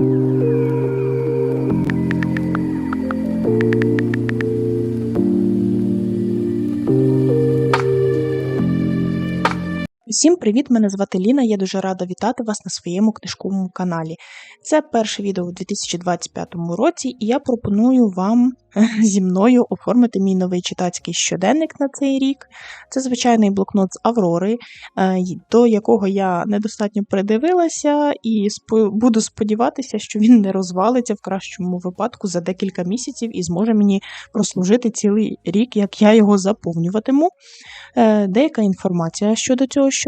you. Всім привіт! Мене звати Ліна. Я дуже рада вітати вас на своєму книжковому каналі. Це перше відео у 2025 році, і я пропоную вам зі мною оформити мій новий читацький щоденник на цей рік. Це звичайний блокнот з Аврори, е, до якого я недостатньо придивилася, і буду сподіватися, що він не розвалиться в кращому випадку за декілька місяців і зможе мені прослужити цілий рік, як я його заповнюватиму. Е, Деяка інформація щодо цього щоденника.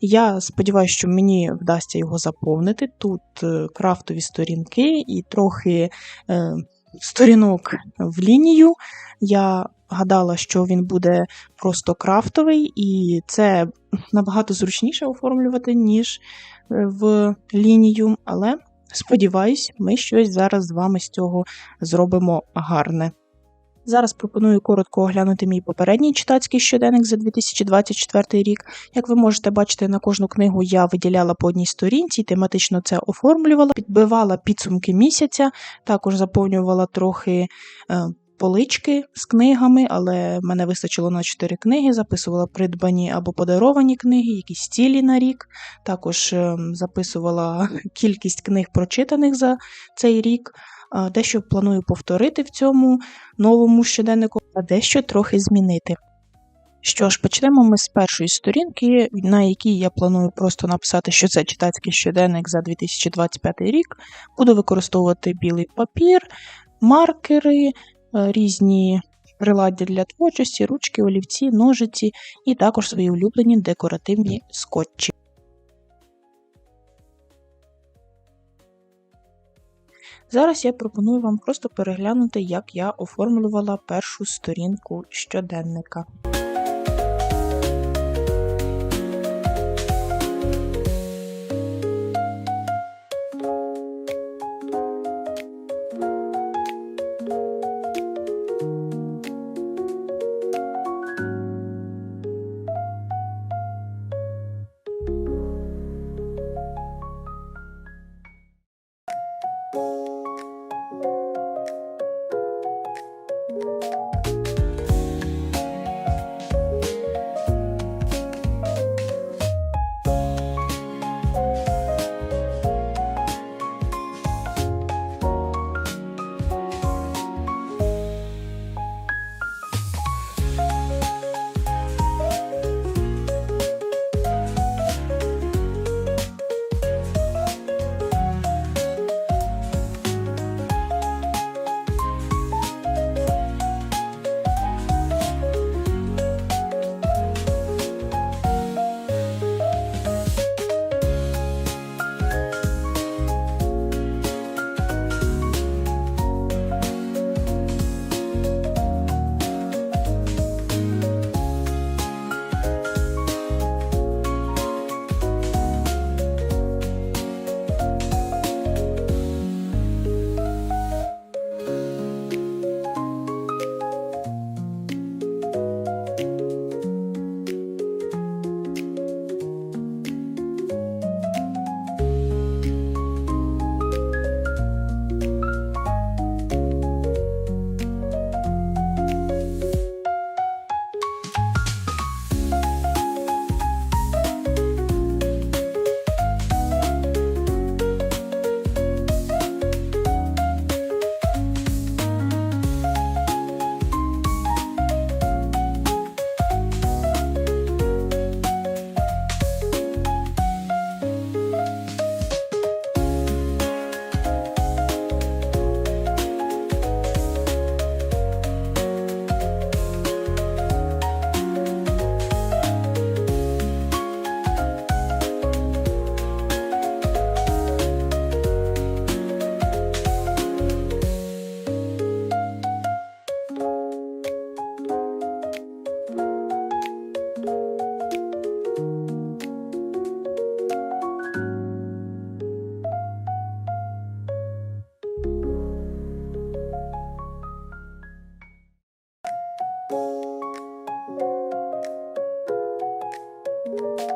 Я сподіваюся, що мені вдасться його заповнити. Тут е, крафтові сторінки і трохи е, сторінок в лінію. Я гадала, що він буде просто крафтовий, і це набагато зручніше оформлювати, ніж е, в лінію. Але сподіваюсь, ми щось зараз з вами з цього зробимо гарне. Зараз пропоную коротко оглянути мій попередній читацький щоденник за 2024 рік. Як ви можете бачити, на кожну книгу я виділяла по одній сторінці, тематично це оформлювала, підбивала підсумки місяця, також заповнювала трохи е, полички з книгами, але мене вистачило на 4 книги, записувала придбані або подаровані книги, якісь цілі на рік. Також е, записувала кількість книг прочитаних за цей рік. Дещо планую повторити в цьому новому щоденнику, а дещо трохи змінити. Що ж, почнемо ми з першої сторінки, на якій я планую просто написати, що це читацький щоденник за 2025 рік. Буду використовувати білий папір, маркери, різні приладдя для творчості, ручки, олівці, ножиці і також свої улюблені декоративні скотчі. Зараз я пропоную вам просто переглянути, як я оформлювала першу сторінку щоденника. you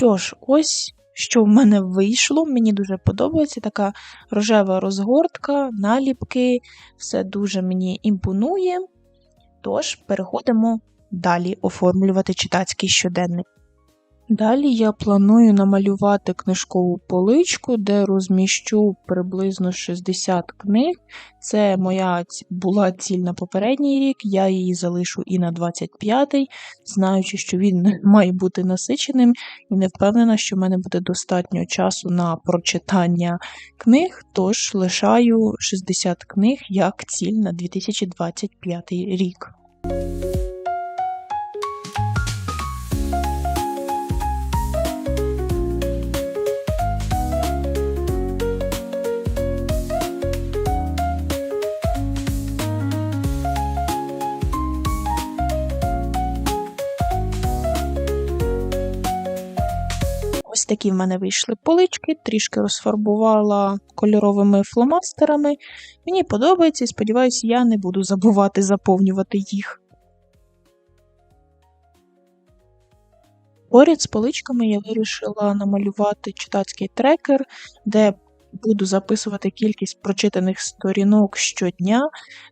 Що ж, ось що в мене вийшло. Мені дуже подобається така рожева розгортка, наліпки, все дуже мені імпонує. Тож, переходимо далі оформлювати читацький щоденник. Далі я планую намалювати книжкову поличку, де розміщу приблизно 60 книг. Це моя була ціль на попередній рік, я її залишу і на 25-й, знаючи, що він має бути насиченим, і не впевнена, що в мене буде достатньо часу на прочитання книг, тож лишаю 60 книг як ціль на 2025 рік. Такі в мене вийшли полички, трішки розфарбувала кольоровими фломастерами. Мені подобається і сподіваюся, я не буду забувати заповнювати їх. Поряд з поличками я вирішила намалювати читацький трекер, де буду записувати кількість прочитаних сторінок щодня.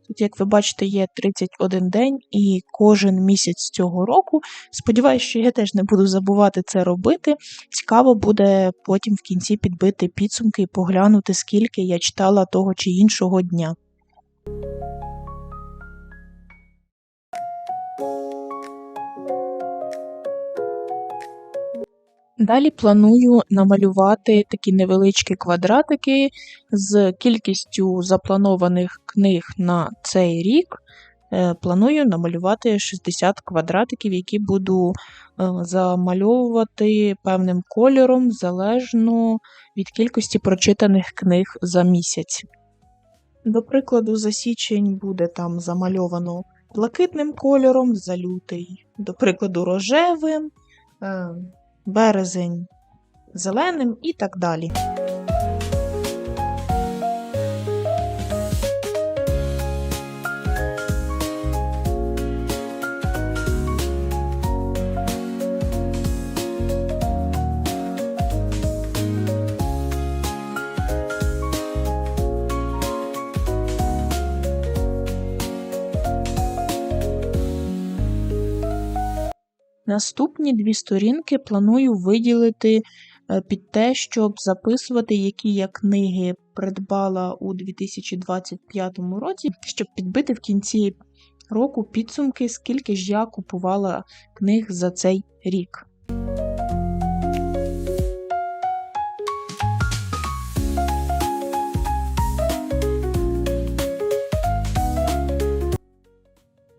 Тут, як ви бачите, є 31 день і кожен місяць цього року. Сподіваюсь, що я теж не буду забувати це робити. Цікаво буде потім в кінці підбити підсумки і поглянути, скільки я читала того чи іншого дня. Далі планую намалювати такі невеличкі квадратики з кількістю запланованих книг на цей рік. Е, Планую намалювати 60 квадратиків, які буду е, замальовувати певним кольором залежно від кількості прочитаних книг за місяць. До прикладу, за січень буде там замальовано блакитним кольором, за лютий, до прикладу, рожевим, е, березень зеленим і так далі. Наступні дві сторінки планую виділити е, під те, щоб записувати, які я книги придбала у 2025 році, щоб підбити в кінці року підсумки, скільки ж я купувала книг за цей рік.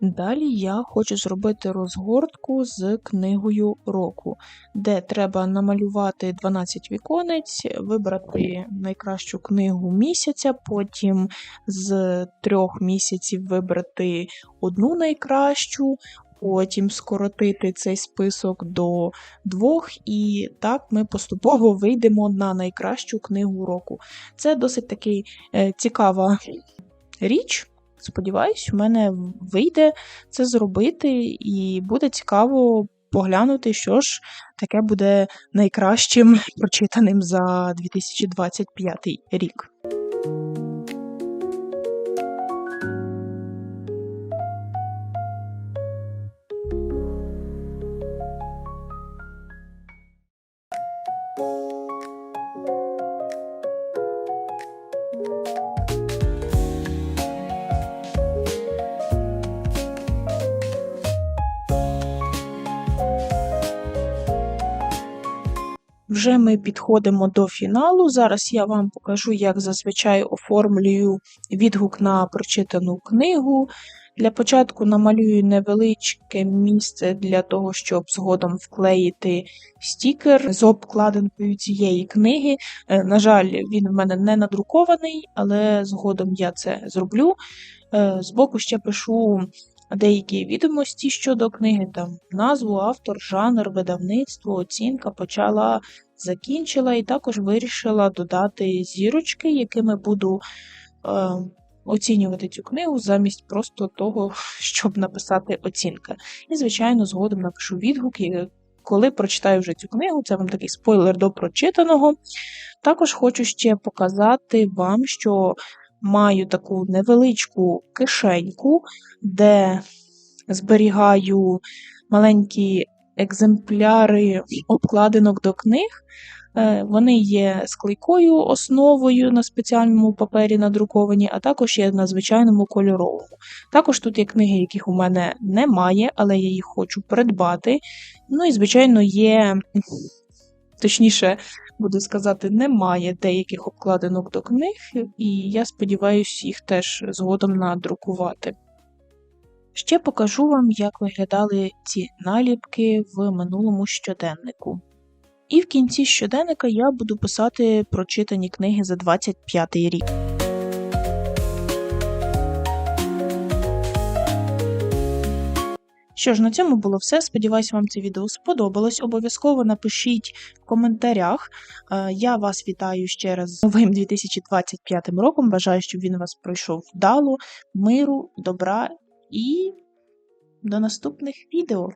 Далі я хочу зробити розгортку з книгою року, де треба намалювати 12 віконець, вибрати найкращу книгу місяця, потім з трьох місяців вибрати одну найкращу, потім скоротити цей список до двох, і так ми поступово вийдемо на найкращу книгу року. Це досить таки е, цікава річ. Сподіваюсь, у мене вийде це зробити, і буде цікаво поглянути, що ж таке буде найкращим прочитаним за 2025 рік. Вже ми підходимо до фіналу. Зараз я вам покажу, як зазвичай оформлюю відгук на прочитану книгу. Для початку намалюю невеличке місце для того, щоб згодом вклеїти стікер з обкладинкою цієї книги. Е, На жаль, він в мене не надрукований, але згодом я це зроблю. Е, Збоку ще пишу деякі відомості щодо книги, там назву, автор, жанр, видавництво, оцінка, почала, закінчила, і також вирішила додати зірочки, якими буду е, оцінювати цю книгу замість просто того, щоб написати оцінка. І, звичайно, згодом напишу відгук, коли прочитаю вже цю книгу, це вам такий спойлер до прочитаного. Також хочу ще показати вам, що маю таку невеличку кишеньку, де зберігаю маленькі екземпляри обкладинок до книг. Е, Вони є з клейкою основою на спеціальному папері надруковані, а також є на звичайному кольоровому. Також тут є книги, яких у мене немає, але я їх хочу придбати. Ну і, звичайно, є, точніше, буду сказати, немає деяких обкладинок до книг, і я сподіваюся їх теж згодом надрукувати. Ще покажу вам, як виглядали ці наліпки в минулому щоденнику. І в кінці щоденника я буду писати прочитані книги за 25 рік. Що ж, на цьому було все. Сподіваюсь, вам це відео сподобалось. Обов'язково напишіть в коментарях. Е, Я вас вітаю ще раз з новим 2025 роком. Бажаю, щоб він вас пройшов вдало, миру, добра і до наступних відео.